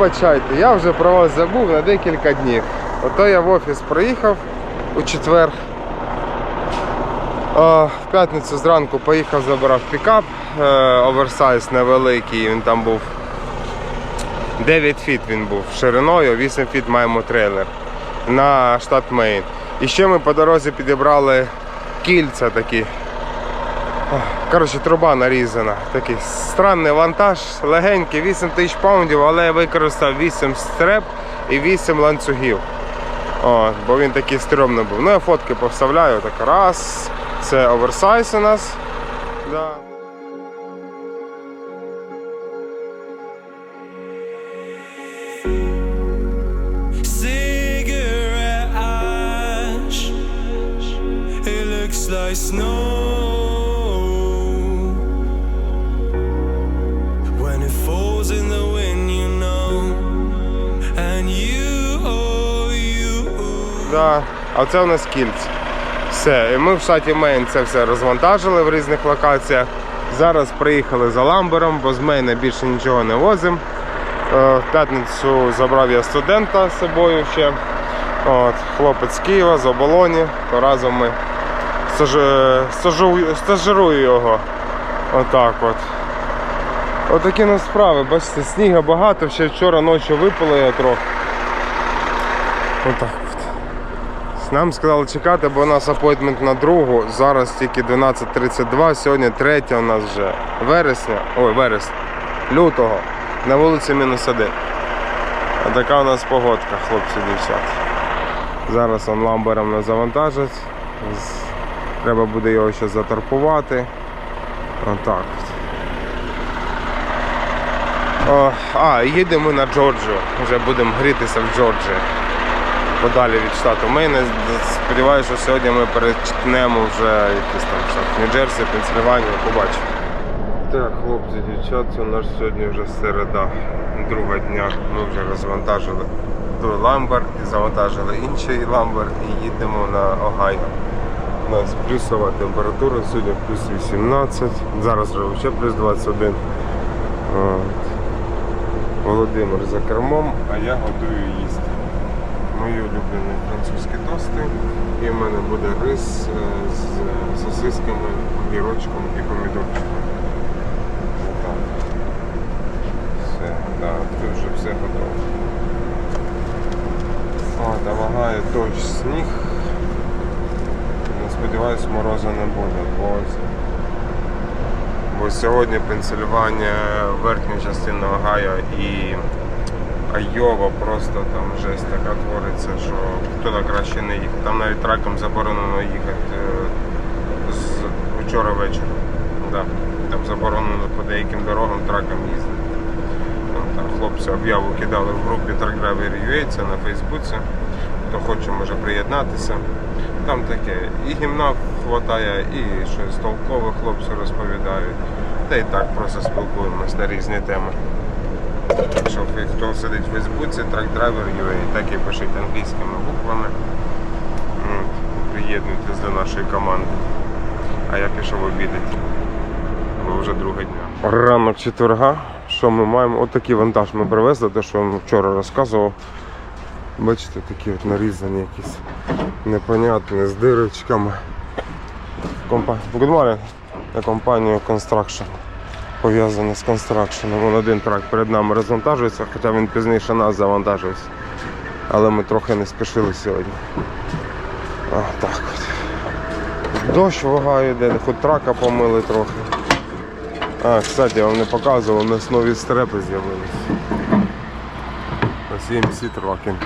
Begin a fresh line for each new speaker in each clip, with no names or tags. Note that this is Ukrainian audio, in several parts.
вибачайте, я вже про вас забув на декілька днів. Ото я в офіс приїхав у четвер. В п'ятницю зранку поїхав, забирав пікап, е, оверсайз невеликий, він там був 9 фіт він був шириною, 8 фіт маємо трейлер на штат Мейн. І ще ми по дорозі підібрали кільця такі. Коротше, труба нарізана. Такий странний вантаж, легенький, 8 тисяч паундів, але я використав 8 стреп і 8 ланцюгів. О, бо він такий стрьомний був. Ну я фотки повставляю. Так раз. Це оверсайз у нас. Да.
cigarette ash. It looks like snow
Да. А це у нас кільць. Все. І ми в штаті Мейн це все розвантажили в різних локаціях. Зараз приїхали за ламбером, бо з Мейна більше нічого не возимо. Е, В п'ятницю забрав я студента з собою ще. От, хлопець з Києва, з оболоні, то разом ми стажирую його. Отак от. Отакі нас справи, бачите, снігу багато, ще вчора ночі випало я трохи. Отак от. Нам сказали чекати, бо у нас апойтмент на другу. Зараз тільки 12.32, сьогодні 3 у нас вже вересня. Ой, вересня. Лютого. На вулиці мінус один. А така у нас погодка, хлопці дівчата. Зараз он ламбером не завантажать. Треба буде його ще заторпувати. Отак. от. О, а, їдемо на Джорджію. Вже будемо грітися в Джорджії подалі від штату Мейна. Сподіваюся, що сьогодні ми перечтнемо вже якийсь там штат Нью-Джерсі, Пенсильванію, побачимо. Так, хлопці, дівчата, у нас сьогодні вже середа, друга дня. Ми вже розвантажили той ламбер і завантажили інший ламбер і їдемо на Огайо. У нас плюсова температура, сьогодні плюс 18, зараз вже ще плюс 21. От. Володимир за кермом, а я готую їсти мої улюблені французькі тости. І в мене буде рис е, з сосисками, огірочком і помідорчиком. Отак. Все, да, тут вже все готово. О, домагає дощ сніг. Не сподіваюсь, морозу не буде, бо, бо сьогодні Пенсильванія, верхня частина Огайо і Айова просто там жесть така твориться, що туди краще не їхати. Там навіть траком заборонено їхати е, з вчора вечора. Да. Там заборонено по деяким дорогам траком їздити. Там, там хлопці об'яву кидали в групі Truck UA, це на Фейсбуці. Хто хоче, може приєднатися. Там таке і гімна хватає, і щось толкове хлопці розповідають. Та і так просто спілкуємось на різні теми. Якщо хто сидить в Фейсбуці, трак-драйвер UA, так і пишіть англійськими буквами. Приєднуйтесь до нашої команди. А я пішов обідати. Бо вже друга дня. Ранок четверга. Що ми маємо? Отакий вантаж ми привезли, те, що я вам вчора розказував. Бачите, такі от нарізані якісь непонятні з дирочками. Компа... Morning. Я компанію Construction пов'язаний з констракшеном. Вон один трак перед нами розвантажується, хоча він пізніше нас завантажується. Але ми трохи не спішили сьогодні. А, так от. Дощ вагає йде, хоч трака помили трохи. А, кстати, я вам не показував, у нас нові стрепи з'явилися. CMC Trucking.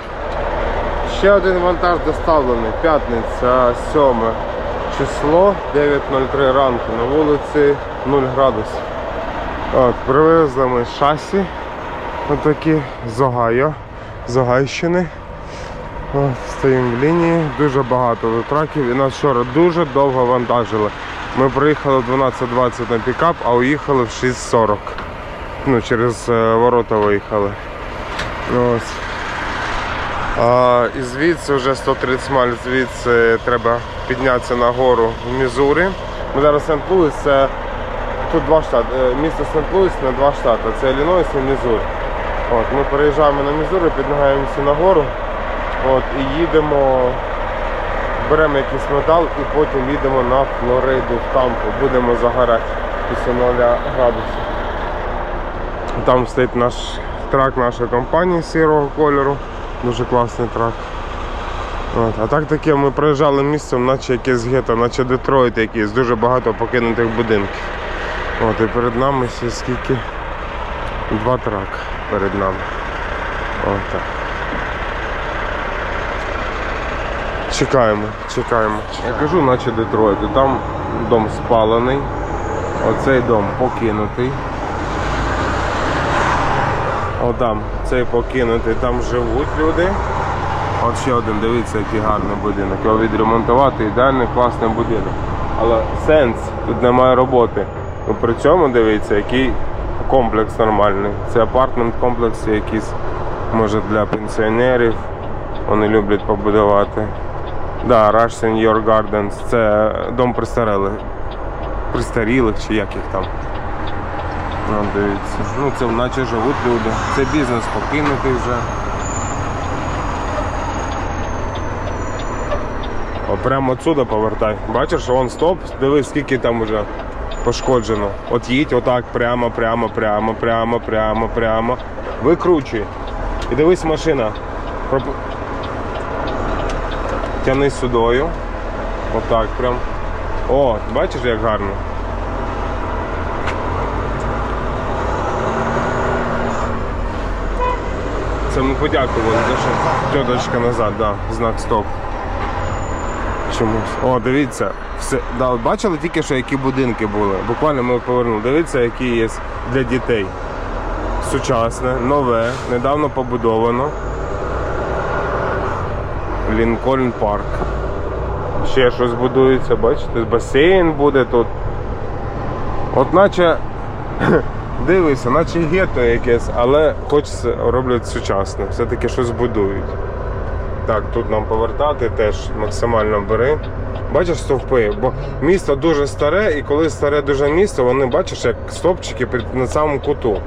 Ще один вантаж доставлений. П'ятниця 7 число 9.03 ранку на вулиці 0 градусів. От, привезли ми шасі отакі з Огайо, з Огайщини. От, стоїмо в лінії, дуже багато тут траків і нас вчора дуже довго вантажили. Ми приїхали в 12.20 на пікап, а уїхали в 6.40. Ну, через е, ворота виїхали. Ось. А, і звідси вже 130 миль звідси треба піднятися на гору в Мізурі. Ми зараз Сент-Луіс, це тут два штати. Е, Місто Сент-Луіс на два штати. Це Іллінойс і Мізурі. От, ми переїжджаємо на Мізури, піднагаємося на гору от, і їдемо, беремо якийсь метал і потім їдемо на Флориду в Тампу. Будемо загорати після 0 градусів. Там стоїть наш трак нашої компанії сірого кольору. Дуже класний трак. От. А так таке ми проїжджали місцем, наче якесь гетто, наче Детройт якийсь, дуже багато покинутих будинків. От, і перед нами ще скільки два трака перед нами. От. Чекаємо, чекаємо. Я кажу, наче Детройт. Там дом спалений. Оцей дом покинутий. О, там цей покинутий, там живуть люди. От ще один, дивіться, який гарний будинок. Його відремонтувати, ідеальний класний будинок. Але сенс, тут немає роботи. Ну при цьому дивіться, який комплекс нормальний. Це апартмент комплекси якісь, може для пенсіонерів. Вони люблять побудувати. Да, Rush Senior Gardens, це дом престарілих. Престарілих чи як їх там. Ну, дивіться. Ну це наче живуть люди. Це бізнес покинутий вже. О, прямо отсюда повертай. Бачиш, вон стоп, дивись, скільки там вже пошкоджено. От їдь отак, прямо, прямо, прямо, прямо, прямо, прямо. Викручуй. І дивись машина. Проп... Тяни сюдою. Отак прям. О, бачиш, як гарно. Це ми подякували, що тьоточка назад, да, знак стоп. Чомусь. О, дивіться, все. Да, бачили тільки що які будинки були. Буквально ми повернули. Дивіться, які є для дітей. Сучасне, нове, недавно побудовано. Лінкольн парк. Ще щось будується, бачите, басейн буде тут. От наче дивися, наче гетто якесь, але хочеться роблять сучасно. Все-таки щось будують. Так, тут нам повертати теж максимально бери. Бачиш стовпи, бо місто дуже старе, і коли старе дуже місто, вони бачиш, як стовпчики на самому куту.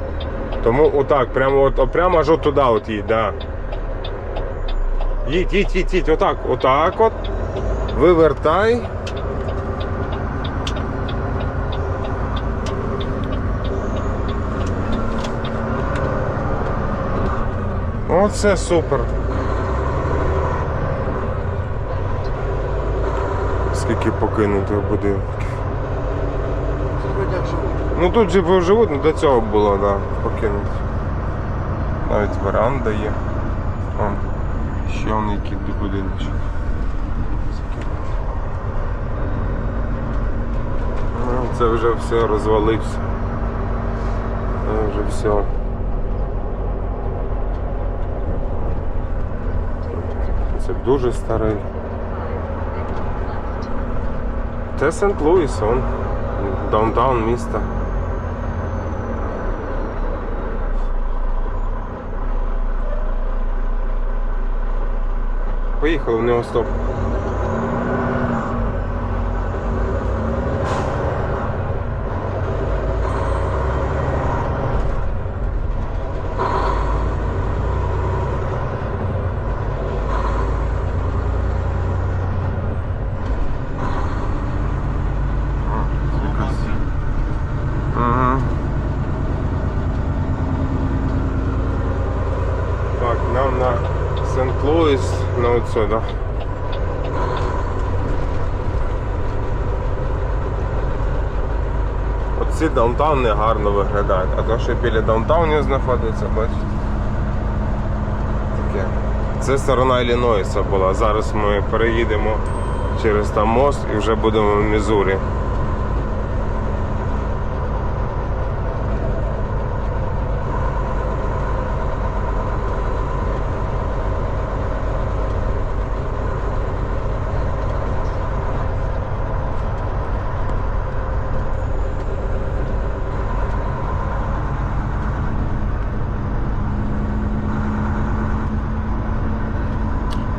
Тому отак, прямо от, прямо аж от туди от їдь, да. Їдь, їдь, їдь, їдь, отак, отак от. Вивертай. Оце супер. Скільки покинутих будинків. Ну тут же живуть, ну до цього було, да, покинуті. Навіть веранда є. О, ще он який будиночок. Ну, Це вже все розвалився. Це вже все. Це дуже старий. Це Сент-Луіс, он. Даунтаун міста. Поїхали в нього стоп. Ага. Так, нам на Сент-Луіс, оце, да. Оці даунтауни гарно виглядають, а то, що біля даунтаунів знаходиться, бачите. Це сторона Іллінойса була. Зараз ми переїдемо через там мост і вже будемо в Мізурі.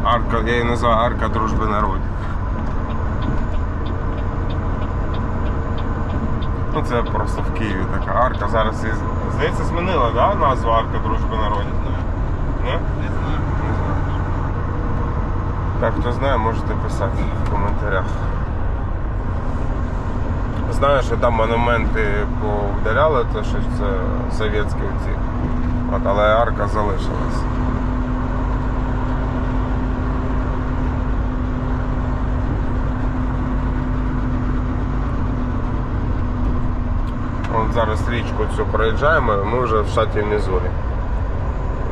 Арка, я її називаю арка дружби народів. Ну це просто в Києві така арка. Зараз і здається змінила, да, назву арка дружби народів?
Не знаю.
Не знаю. Так, хто знає, можете писати в коментарях. Знаю, що там монументи повдаляли, то що це совєтські оці. От, але арка залишилась. От зараз річку цю проїжджаємо, ми вже в штаті Мізурі.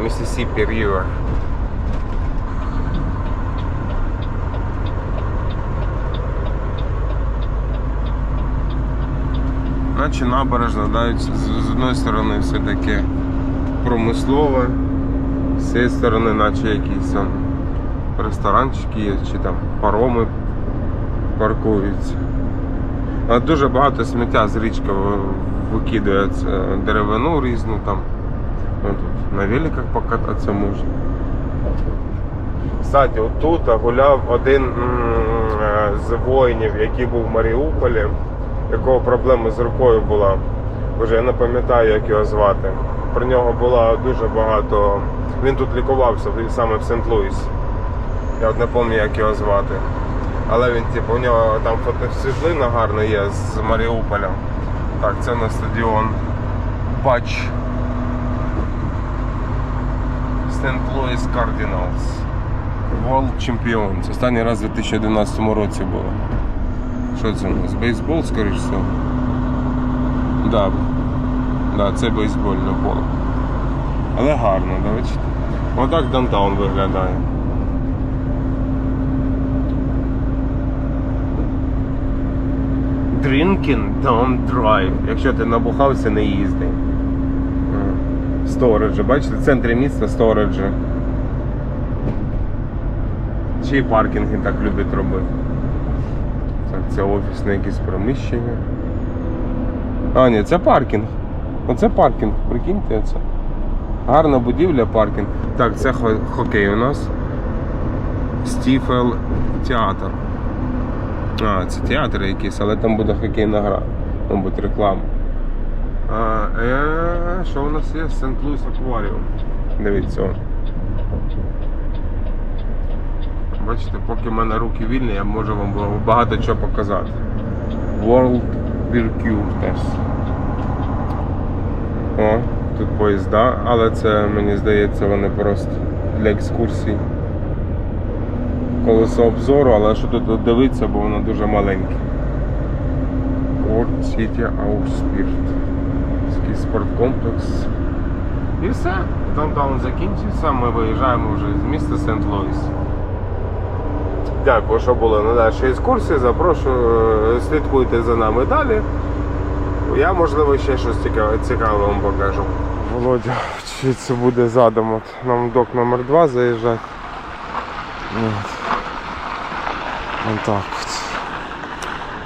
Мississippi River. Наче набережна, да, з, одної сторони все таке промислове, з цієї сторони, наче якісь там ресторанчики є, чи там пароми паркуються. А дуже багато сміття з річки ви- викидається, деревину різну там. Ну, тут на великах покататися можна. Кстати, отут гуляв один е, з воїнів, який був в Маріуполі, якого проблема з рукою була. Вже я не пам'ятаю, як його звати. Про нього було дуже багато. Він тут лікувався саме в Сент-Луісі. Я от не пам'ятаю, як його звати. Але він, типу, у нього там фотосвітлина гарна є з Маріуполя. Так, це на стадіон Патч. St. Louis Cardinals. World Champions. Останній раз у 2011 році було. Що це у нас? Бейсбол, скоріш всього? Да. Да, це бейсбольне поле. Але гарно, да, бачите? Отак даунтаун виглядає. Drinking, don't drive. Якщо ти набухався, не їзди. Сториджі, бачите, в центрі міста сториджі. Чи паркінги так люблять робити. Так, це офісне якесь приміщення. А, ні, це паркінг. Оце паркінг, прикиньте це. Гарна будівля, паркінг. Так, це хокей у нас. Стіфел театр. А, це театр якийсь, але там буде хокейна гра. Мабуть, реклама. А, е, що у нас є? Сент-Луіс Акваріум. Дивіться. Бачите, поки в мене руки вільні, я можу вам багато чого показати. World Virtues. О, тут поїзда, але це мені здається вони просто для екскурсій. Колесо обзору, але що тут дивитися, бо воно дуже маленьке. Port City Auspirт. Такий спорткомплекс. І все. Даунтаун закінчився, ми виїжджаємо вже з міста Сент-Луіс. Дякую, що були на нашій екскурсії. Запрошую, е, слідкуйте за нами далі. Я, можливо, ще щось цікаве, цікаве вам покажу. Володя, вчиться буде задом. От нам док номер 2 заїжджати. От. Ось так от.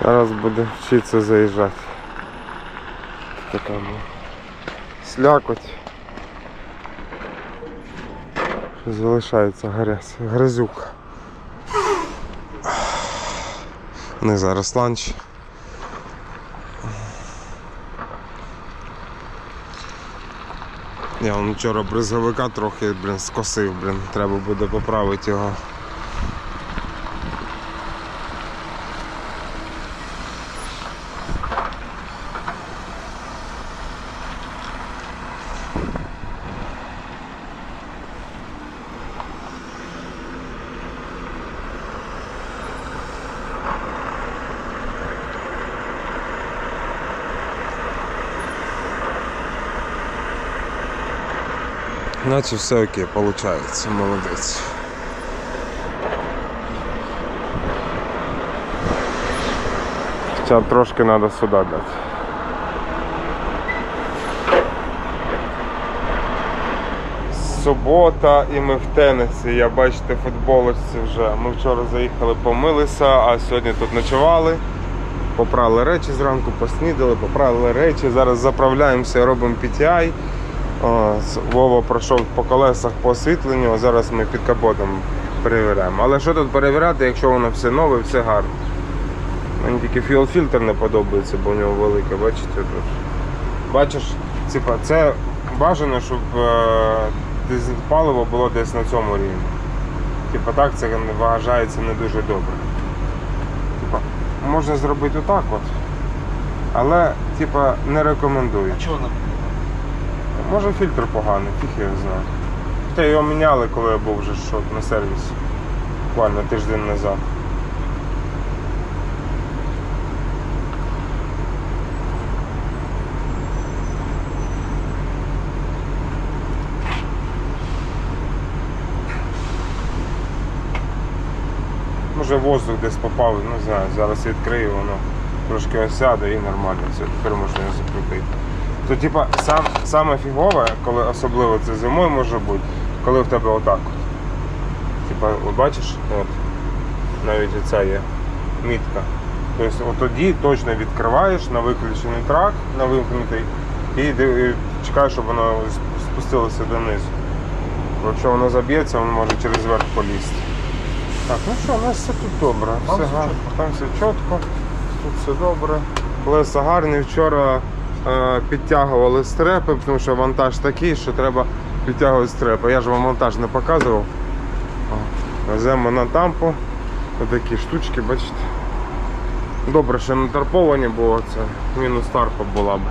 Зараз буде вчитися заїжджати. Така ну, слякоть. Залишається грязь, грязюка. У них зараз ланч. Я вон вчора бризговика трохи блін, скосив, блін. Треба буде поправити його. Наче все окей, виходить, молодець. Хоча трошки треба сюди дати. Субота і ми в тенісі. Я бачите, футболочці вже. Ми вчора заїхали, помилися, а сьогодні тут ночували. Попрали речі зранку, поснідали, поправили речі. Зараз заправляємося, робимо PTI. Вова пройшов по колесах по освітленню, а зараз ми під капотом перевіряємо. Але що тут перевіряти, якщо воно все нове, все гарно. Мені тільки філ-фільтр не подобається, бо у нього велике, бачите тут. Бачиш, типа, це бажано, щоб е, паливо було десь на цьому рівні. Типа так це вважається не дуже добре. Типа, можна зробити отак от, але типа, не рекомендую.
Чого не
Може фільтр поганий, фіг я знаю. Хоча його міняли, коли я був вже що, на сервісі. Буквально тиждень назад. Може воздух десь попав, не знаю, зараз відкрию, воно трошки осяде і нормально. Це тепер можна закрутити. То типа сам, саме фігове, коли особливо це зимою може бути, коли в тебе отак. от. Типа, от бачиш, от навіть оця є мітка. Тобто от тоді точно відкриваєш на виключений трак, на вимкнутий, і і чекаєш, щоб воно спустилося донизу. Бо Якщо воно заб'ється, воно може через верх полізти. Так, ну що, у нас все тут добре.
Там
все
все чітко.
там все чітко, тут все добре. Колеса гарні. Вчора підтягували стрепи, тому що вантаж такий, що треба підтягувати стрепи. Я ж вам монтаж не показував. Веземо на тампу. Отакі штучки, бачите. Добре, що не тарповані, бо це мінус тарпа була б.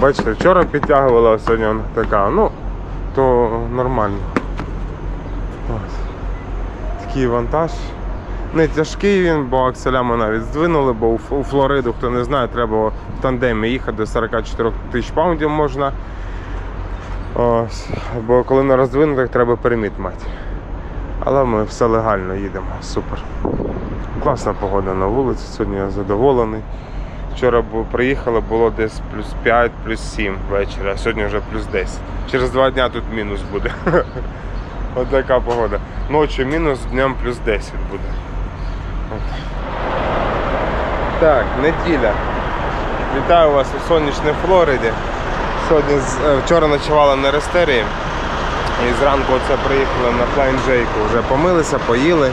Бачите, вчора підтягувала, а сьогодні вона така. Ну, то нормально. Ось. Такий вантаж. Не тяжкий він, бо акселя ми навіть здвинули, бо у Флориду, хто не знає, треба в тандемі їхати до 44 тисяч паундів можна. Ось. Бо коли на роздвинутих треба переміт мати. Але ми все легально їдемо. Супер. Класна погода на вулиці, сьогодні я задоволений. Вчора приїхали, було десь плюс 5, плюс 7 ввечері, а сьогодні вже плюс 10. Через два дня тут мінус буде. Ось така погода. Ночі мінус, днем плюс 10 буде. Так, неділя. Вітаю вас у сонячній Флориді. Сьогодні е, вчора ночували на рестерії. І зранку оце приїхали на J-ку. Вже помилися, поїли.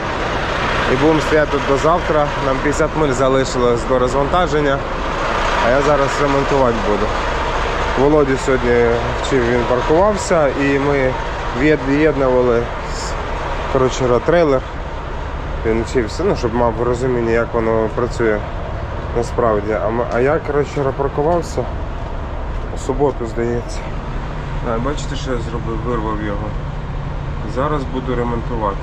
І будемо стояти до завтра. Нам 50 миль залишилось до розвантаження. А я зараз ремонтувати буду. Володі сьогодні вчив, він паркувався і ми від'єднували коротше, трейлер. Він вчився, ну, щоб мав розуміння, як воно працює насправді. А, а я коротше, рапаркувався у суботу, здається. А, бачите, що я зробив? Вирвав його. Зараз буду ремонтувати.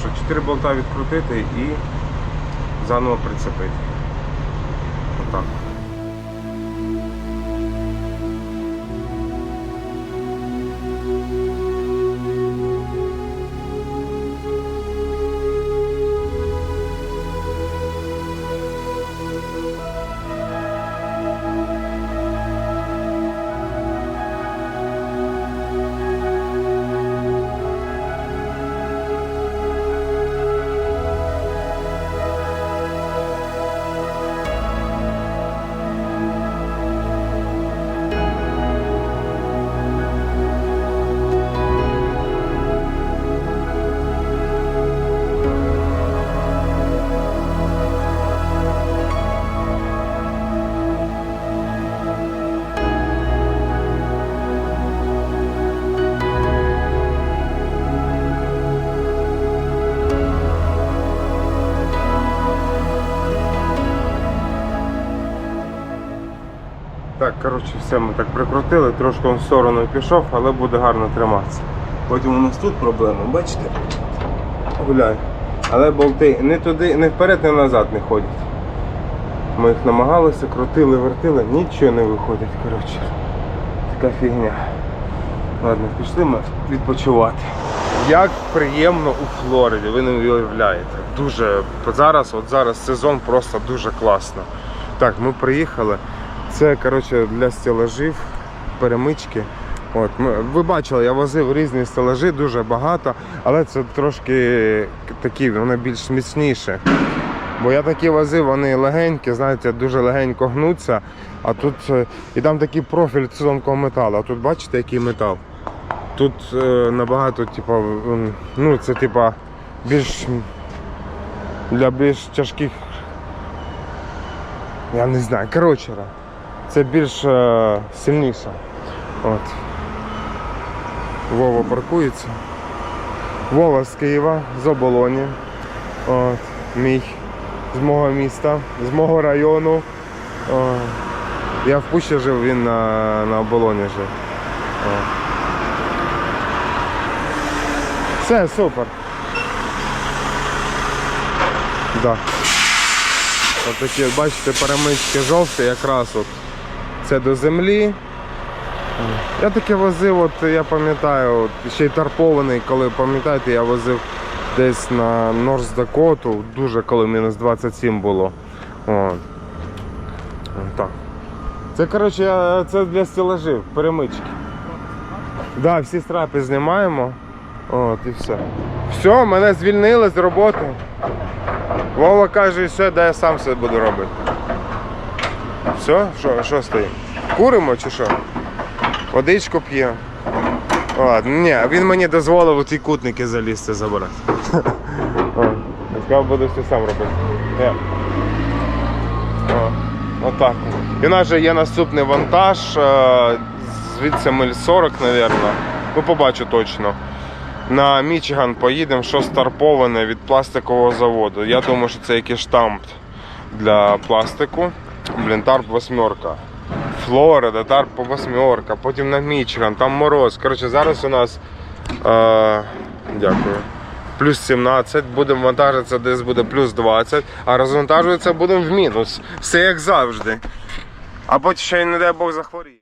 Що 4 болта відкрутити і заново прицепити. Отак. Все ми так прикрутили, трошки в сторону пішов, але буде гарно триматися. Потім у нас тут проблема, бачите? Гуляй. Але болти не туди, не вперед, не назад не ходять. Ми їх намагалися, крутили, вертили, нічого не виходить, коротше. Така фігня. Ладно, пішли ми відпочивати. Як приємно у Флориді, ви не уявляєте. Дуже зараз, от зараз сезон просто дуже класно. Так, ми приїхали. Це коротше для стелажів, перемички. От, ви бачили, я возив різні стелажі, дуже багато, але це трошки такі, вони більш міцніші. Бо я такі возив, вони легенькі, знаєте, дуже легенько гнуться. А тут е, і там такий профіль тонкого металу. А тут бачите, який метал? Тут е, набагато, типа, ну це типа більш для більш тяжких. Я не знаю, коротше, це більш е, сильніше. От. Вова паркується. Вова з Києва, з оболоні. От, мій з мого міста, з мого району. О, я в Пущі жив, він на, на оболоні жив. О. Все, супер. Да. От такі, бачите, перемички жовті, якраз от це до землі. Я таке возив, от я пам'ятаю, от, ще й тарпований, коли пам'ятаєте, я возив десь на Норс Дакоту, дуже коли мінус 27 було. От. Так. Це коротше, я- це для стелажів, перемички. Да, всі страпи знімаємо. От і все. Все, мене звільнили з роботи. Вова каже, все, де я сам все буду робити. Все, що, що стоїть? Куримо чи що? Водичку. Ладно, ні, він мені дозволив у ті кутники залізти Я сказав, буду все сам робити. Отак. І у нас же є наступний вантаж. е, Звідси миль 40, мабуть. Ну, побачу точно. На Мічиган поїдемо, що старповане від пластикового заводу. Я думаю, що це якийсь штамп для пластику. Блін, тарп восьмерка. Флорида, тарп восьмерка, потім на Мічиган, там мороз. Коротше, зараз у нас. Е, дякую. Плюс 17, будемо вантажитися, десь буде плюс 20, а розвантажуватися будемо в мінус. Все як завжди. А потім ще й не дай Бог захворіє.